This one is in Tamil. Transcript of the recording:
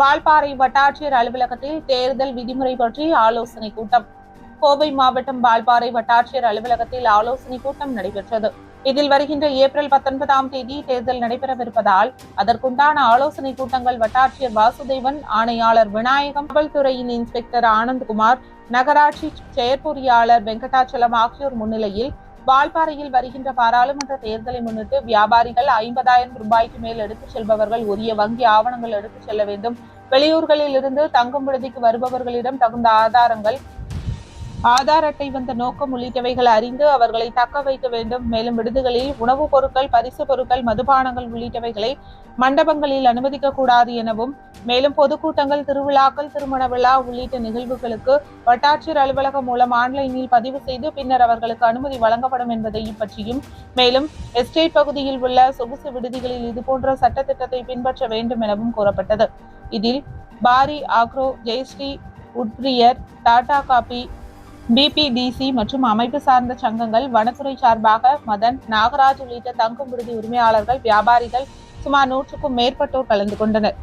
வால்பாறை வட்டாட்சியர் அலுவலகத்தில் தேர்தல் விதிமுறை பற்றி ஆலோசனை கூட்டம். கோவை மாவட்டம் வால்பாறை வட்டாட்சியர் அலுவலகத்தில் ஆலோசனை கூட்டம் நடைபெற்றது. இதில் வருகின்ற ஏப்ரல் பத்தொன்பதாம் தேதி தேர்தல் நடைபெறவிருப்பதால் அதற்குண்டான ஆலோசனை கூட்டங்கள் வட்டாட்சியர் வாசுதேவன் ஆணையாளர் விநாயகம் காவல்துறையின் இன்ஸ்பெக்டர் ஆனந்த்குமார் நகராட்சி செயற்பொறியாளர் வெங்கடாச்சலம் ஆகியோர் முன்னிலையில் வால்பாறையில் வருகின்ற பாராளுமன்ற தேர்தலை முன்னிட்டு வியாபாரிகள் ஐம்பதாயிரம் ரூபாய்க்கு மேல் எடுத்துச் செல்பவர்கள் உரிய வங்கி ஆவணங்கள் எடுத்துச் செல்ல வேண்டும். வெளியூர்களில் இருந்து தங்கும் விடுதிக்கு வருபவர்களிடம் தகுந்த ஆதாரங்கள் ஆதார் அட்டை வந்த நோக்கம் உள்ளிட்டவைகள் அறிந்து அவர்களை தக்க வைக்க வேண்டும். மேலும் விடுதிகளில் உணவுப் பொருட்கள் பரிசு பொருட்கள் மதுபானங்கள் உள்ளிட்டவைகளை மண்டபங்களில் அனுமதிக்க கூடாது எனவும் மேலும் பொதுக்கூட்டங்கள் திருவிழாக்கள் திருமண விழா உள்ளிட்ட நிகழ்வுகளுக்கு வட்டாட்சியர் அலுவலகம் மூலம் ஆன்லைனில் பதிவு செய்து பின்னர் அவர்களுக்கு அனுமதி வழங்கப்படும் என்பதை பற்றியும் மேலும் எஸ்டேட் பகுதியில் உள்ள சொகுசு விடுதிகளில் இதுபோன்ற சட்டத்திட்டத்தை பின்பற்ற வேண்டும் எனவும் கூறப்பட்டது. இதில் Parry agro Jayashree Woodbriar Tata coffee BBTC மற்றும் அமைப்பு சார்ந்த சங்கங்கள் வனத்துறை சார்பாக மதன் நாகராஜ் உள்ளிட்ட தங்கும் விடுதி உரிமையாளர்கள் வியாபாரிகள் சுமார் நூற்றுக்கும் மேற்பட்டோர் கலந்து கொண்டனர்.